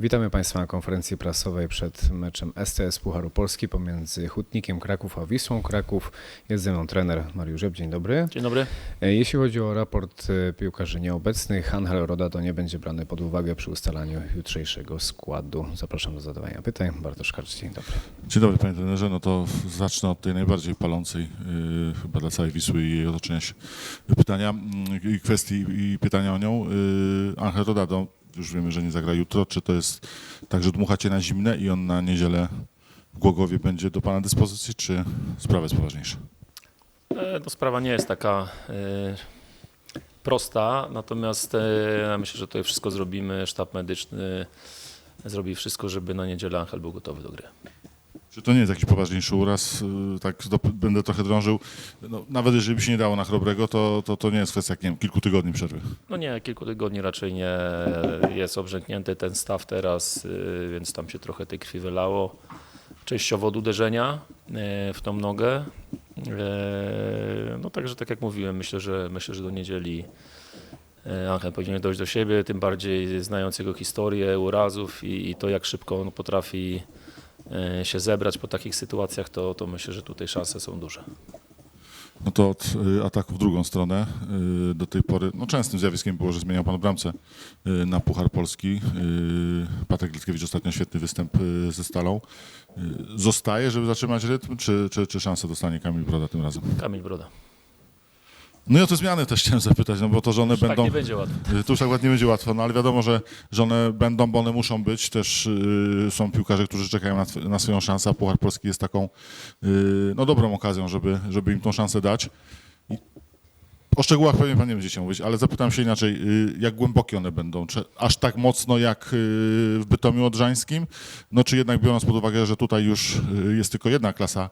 Witamy Państwa na konferencji prasowej przed meczem STS Pucharu Polski pomiędzy Hutnikiem Kraków a Wisłą Kraków. Jest ze mną trener Mariusz Rzep. Dzień dobry. Dzień dobry. E, Jeśli chodzi o raport e, piłkarzy nieobecnych, Angel Roda to nie będzie brany pod uwagę przy ustalaniu jutrzejszego składu. Zapraszam do zadawania pytań. Bartosz Karcz, dzień dobry. Dzień dobry panie trenerze, no to zacznę od tej najbardziej palącej yy, chyba dla całej Wisły i jej otoczenia się pytania yy, i kwestii i pytania o nią. Yy, Angel Rodado, już wiemy, że nie zagra jutro. Czy to jest tak, że dmuchacie na zimne i on na niedzielę w Głogowie będzie do pana dyspozycji, czy sprawa jest poważniejsza? E, No, sprawa nie jest taka e, prosta, natomiast e, myślę, że tutaj wszystko zrobimy. Sztab medyczny zrobi wszystko, żeby na niedzielę Angel był gotowy do gry. Czy to nie jest jakiś poważniejszy uraz? Yy, Tak będę trochę drążył. No, nawet jeżeli by się nie dało na Chrobrego, to, to, to nie jest kwestia nie wiem, kilku tygodni przerwy. No nie, kilku tygodni raczej nie jest obrzęknięty ten staw teraz, e, więc tam się trochę tej krwi wylało. Częściowo od uderzenia e, w tą nogę. No także tak jak mówiłem, myślę, że myślę, że do niedzieli Angel powinien dojść do siebie, tym bardziej znając jego historię urazów i, i to jak szybko on potrafi się zebrać po takich sytuacjach, to, to myślę, że tutaj szanse są duże. No to od y, ataku w drugą stronę y, do tej pory, no częstym zjawiskiem było, że zmieniał pan bramce y, na Puchar Polski. Patryk Litkiewicz ostatnio świetny występ ze Stalą. Zostaje, żeby zatrzymać rytm, czy, czy, czy szansę dostanie Kamil Broda tym razem? Kamil Broda. No i o te zmiany też chciałem zapytać, no bo to, że one Tak będą... nie będzie łatwo. Tu już akurat nie będzie łatwo, no ale wiadomo, że, że one będą, bo one muszą być. Też y, są piłkarze, którzy czekają na, na swoją szansę, a Puchar Polski jest taką y, no, dobrą okazją, żeby, żeby im tą szansę dać. I o szczegółach pewnie pan nie będzie chciał mówić, ale zapytam się inaczej, y, jak głębokie one będą? Czy aż tak mocno jak y, w Bytomiu Odrzańskim? No czy jednak biorąc pod uwagę, że tutaj już y, jest tylko jedna klasa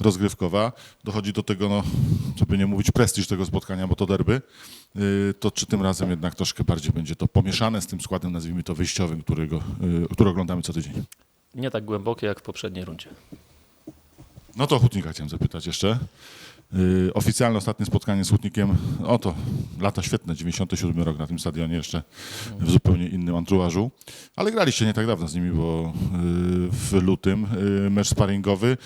rozgrywkowa, dochodzi do tego, no, żeby nie mówić prestiż tego spotkania, bo to derby, to czy tym razem jednak troszkę bardziej będzie to pomieszane z tym składem, nazwijmy to wyjściowym, którego, który oglądamy co tydzień? Nie tak głębokie jak w poprzedniej rundzie. No to Hutnika chciałem zapytać jeszcze. Yy, oficjalne ostatnie spotkanie z Hutnikiem, o to lata świetne, 97 rok na tym stadionie jeszcze w zupełnie innym anturażu, ale graliście nie tak dawno z nimi, bo yy, w lutym yy, mecz sparingowy.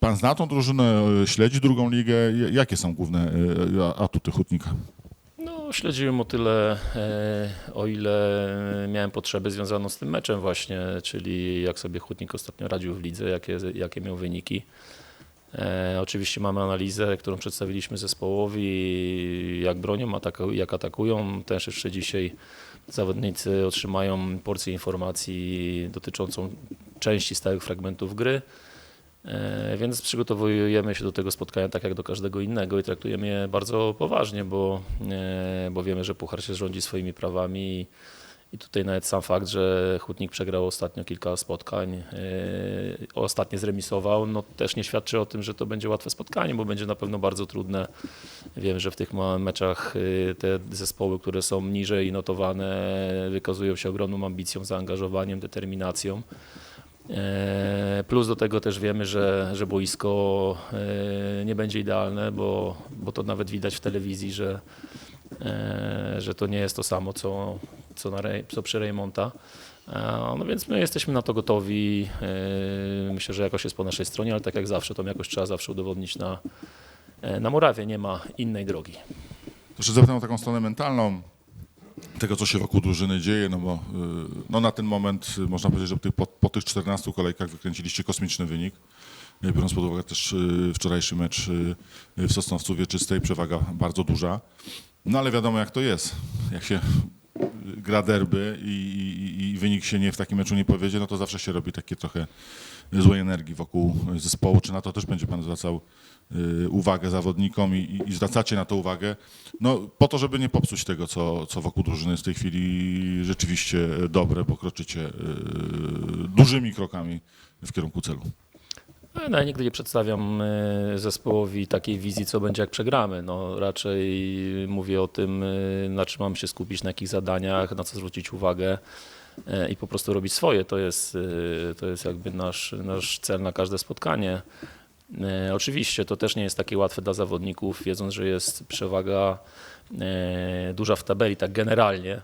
Pan zna tą drużynę, śledzi drugą ligę, jakie są główne atuty Hutnika? No, śledziłem o tyle, e, o ile miałem potrzebę związaną z tym meczem właśnie, czyli jak sobie Hutnik ostatnio radził w lidze, jakie, jakie miał wyniki. E, oczywiście mamy analizę, którą przedstawiliśmy zespołowi, jak bronią, ataku, jak atakują. Też jeszcze dzisiaj zawodnicy otrzymają porcję informacji dotyczącą części stałych fragmentów gry. E, Więc przygotowujemy się do tego spotkania tak jak do każdego innego i traktujemy je bardzo poważnie, bo, e, bo wiemy, że Puchar się rządzi swoimi prawami i tutaj nawet sam fakt, że Hutnik przegrał ostatnio kilka spotkań, e, ostatnie zremisował, no też nie świadczy o tym, że to będzie łatwe spotkanie, bo będzie na pewno bardzo trudne. Wiem, że w tych meczach e, te zespoły, które są niżej notowane, wykazują się ogromną ambicją, zaangażowaniem, determinacją. E, Plus do tego też wiemy, że, że boisko nie będzie idealne, bo, bo to nawet widać w telewizji, że, że to nie jest to samo, co, co, na, co przy Reymonta. E, No więc my jesteśmy na to gotowi. E, Myślę, że jakoś jest po naszej stronie, ale tak jak zawsze, tą jakoś trzeba zawsze udowodnić na, e, na murawie. Nie ma innej drogi. Jeszcze zapytam o taką stronę mentalną tego, co się wokół drużyny dzieje, no bo no na ten moment można powiedzieć, że po tych, po, po tych 14 kolejkach wykręciliście kosmiczny wynik. Biorąc pod uwagę też wczorajszy mecz w Sosnowcu Wieczystej, przewaga bardzo duża. No ale wiadomo jak to jest. Jak się gra derby i, i, i wynik się nie w takim meczu nie powiedzie, no to zawsze się robi takie trochę złej energii wokół zespołu. Czy na to też będzie pan zwracał y, uwagę zawodnikom i, i- zwracacie na to uwagę, no po to, żeby nie popsuć tego, co, co wokół drużyny jest w tej chwili rzeczywiście dobre, bo kroczycie y, dużymi krokami w kierunku celu. No, ja nigdy nie przedstawiam e, zespołowi takiej wizji, co będzie jak przegramy. No, raczej mówię o tym, e, na czym mam się skupić, na jakich zadaniach, na co zwrócić uwagę e, i po prostu robić swoje. To jest, to jest jakby nasz, nasz cel na każde spotkanie. Oczywiście to też nie jest takie łatwe dla zawodników, wiedząc, że jest przewaga duża w tabeli, tak generalnie.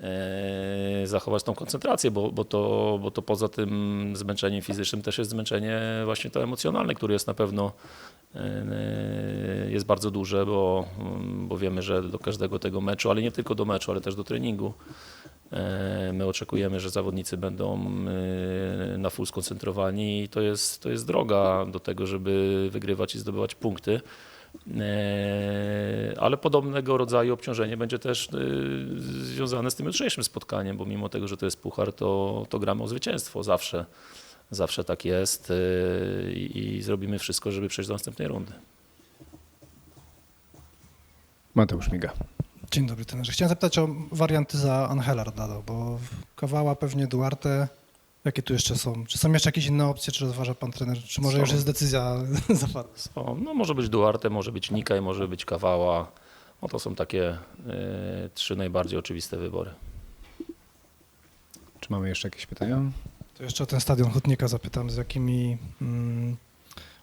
E, zachować tą koncentrację, bo, bo, to, bo to poza tym zmęczeniem fizycznym też jest zmęczenie właśnie to emocjonalne, które jest na pewno e, jest bardzo duże, bo, bo wiemy, że do każdego tego meczu, ale nie tylko do meczu, ale też do treningu, e, my oczekujemy, że zawodnicy będą e, na full skoncentrowani i to jest, to jest droga do tego, żeby wygrywać i zdobywać punkty. E, Ale podobnego rodzaju obciążenie będzie też e, związane z tym jutrzejszym spotkaniem, bo mimo tego, że to jest puchar, to, to gramy o zwycięstwo zawsze. Zawsze tak jest e, i, i zrobimy wszystko, żeby przejść do następnej rundy. Mateusz Miga. Dzień dobry, trenerze. Chciałem zapytać o warianty za Angela Rodado, bo Kawała pewnie Duarte. Jakie tu jeszcze są? Czy są jeszcze jakieś inne opcje, czy rozważa pan trener? Czy może Są. już jest decyzja zawarta? Są, no może być Duarte, może być Nikaj, może być Kawała. No to są takie e, trzy najbardziej oczywiste wybory. Czy mamy jeszcze jakieś pytania? To jeszcze o ten stadion Hutnika zapytam, z jakimi mm,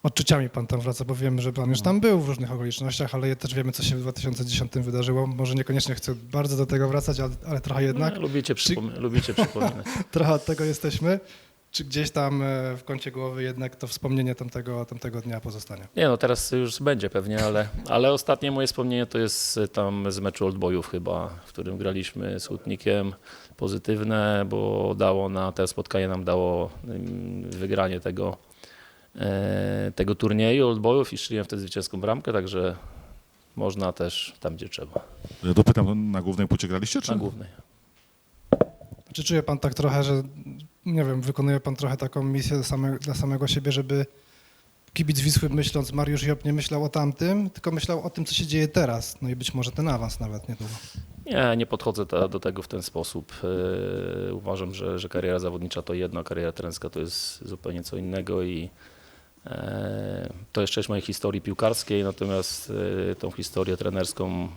odczuciami pan tam wraca, bo wiem, że pan już tam był w różnych okolicznościach, ale też wiemy, co się w 2010 wydarzyło. Może niekoniecznie chcę bardzo do tego wracać, ale, ale trochę jednak. No, lubicie, przypom- lubicie przypominać. Trochę od tego jesteśmy. Czy gdzieś tam e, w kącie głowy jednak to wspomnienie tamtego, tamtego dnia pozostanie? Nie no, teraz już będzie pewnie, ale, ale ostatnie moje wspomnienie to jest tam z meczu Old Boyów chyba, w którym graliśmy z Hutnikiem. Pozytywne, bo dało na te spotkanie nam dało ym, wygranie tego, e, tego turnieju Old Boyów i strzeliłem wtedy zwycięską bramkę, także można też tam, gdzie trzeba, Ja dopytam, na głównej płycie graliście, czy? na głównej. Czy czuje pan tak trochę, że nie wiem, wykonuje pan trochę taką misję same, dla samego siebie, żeby kibic Wisły myśląc, Mariusz Job nie myślał o tamtym, tylko myślał o tym, co się dzieje teraz. No i być może ten awans nawet niedługo. Nie, nie podchodzę ta, do tego w ten sposób. Yy, uważam, że, że kariera zawodnicza to jedno, a kariera trenerska to jest zupełnie co innego i e, to jeszcze jest mojej historii piłkarskiej, natomiast e, tą historię trenerską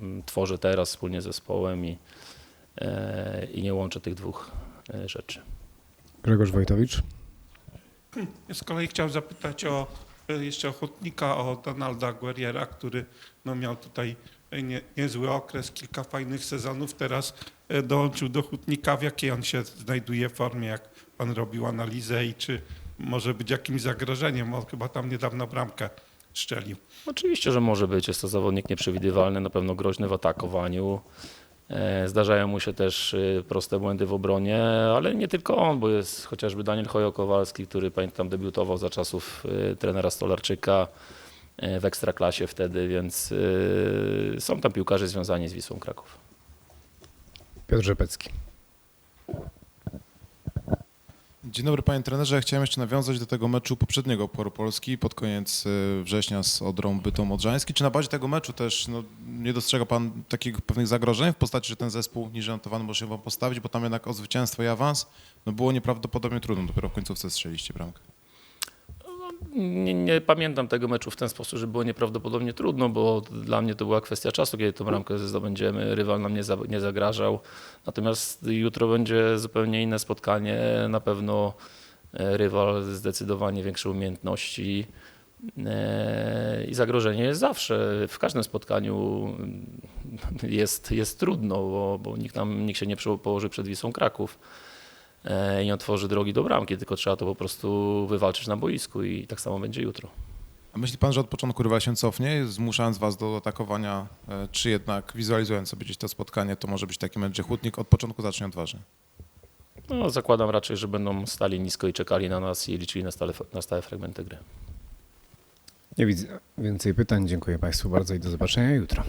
mm, tworzę teraz wspólnie z zespołem i, e, i nie łączę tych dwóch e, rzeczy. Grzegorz Wojtowicz. Ja z kolei chciałem zapytać o e, jeszcze ochotnika, o Donalda Guerriera, który no, miał tutaj e, nie, niezły okres, kilka fajnych sezonów. Teraz e, dołączył do hutnika. W jakiej on się znajduje formie, jak pan robił analizę i czy może być jakimś zagrożeniem? On chyba tam niedawno bramkę strzelił. Oczywiście, że może być. Jest to zawodnik nieprzewidywalny, na pewno groźny w atakowaniu. E, Zdarzają mu się też e, proste błędy w obronie, ale nie tylko on, bo jest chociażby Daniel Hojo-Kowalski, który pamiętam debiutował za czasów e, trenera Stolarczyka e, w Ekstraklasie wtedy, więc e, są tam piłkarze związani z Wisłą Kraków. Piotr Rzepecki. Dzień dobry panie trenerze. Chciałem jeszcze nawiązać do tego meczu poprzedniego Pucharu Polski pod koniec y, września z Odrą Bytom Odrzański. Czy na bazie tego meczu też no, nie dostrzega pan takich pewnych zagrożeń w postaci, że ten zespół niżej notowany może się wam postawić, bo tam jednak o zwycięstwo i awans no, było nieprawdopodobnie trudno. Dopiero w końcówce strzeliście bramkę. Nie, nie pamiętam tego meczu w ten sposób, że było nieprawdopodobnie trudno, bo dla mnie to była kwestia czasu, kiedy tę bramkę zdobędziemy. Rywal nam nie, za, nie zagrażał. Natomiast jutro będzie zupełnie inne spotkanie. Na pewno e, rywal zdecydowanie większe umiejętności. e, I zagrożenie jest zawsze. W każdym spotkaniu mm, jest, jest trudno, bo, bo nikt, nam, nikt się nie położy przed Wisłą Kraków nie otworzy drogi do bramki, tylko trzeba to po prostu wywalczyć na boisku i tak samo będzie jutro. A myśli pan, że od początku rywal się cofnie, zmuszając was do atakowania, e, czy jednak wizualizując sobie gdzieś to spotkanie, to może być taki mecz, gdzie Hutnik od początku zacznie odważnie? No, zakładam raczej, że będą stali nisko i czekali na nas i liczyli na stałe, na stałe fragmenty gry. Nie widzę więcej pytań. Dziękuję Państwu bardzo i do zobaczenia jutro.